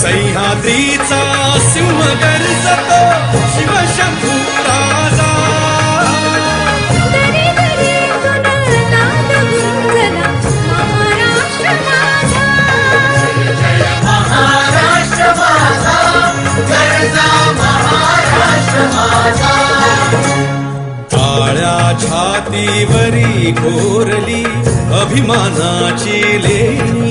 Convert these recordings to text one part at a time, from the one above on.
सह्याद्रीचा सिंह गर्जतो शिवशंभू राजा. काळ्या छातीवरी कोरली अभिमानाची लेणी.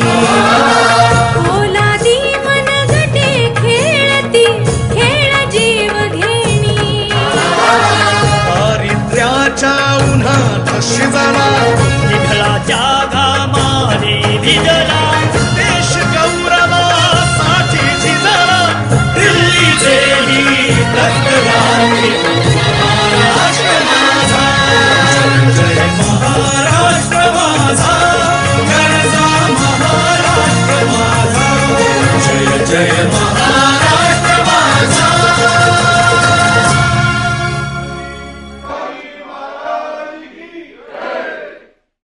घामाने भिजला देश गौरवासाठी झिजला दिल्लीचे ही तक्रारी. महाराष्ट्र माझा जय महाराष्ट्र माझा गरजा महाराष्ट्र माझा जय जय महाराष्ट्र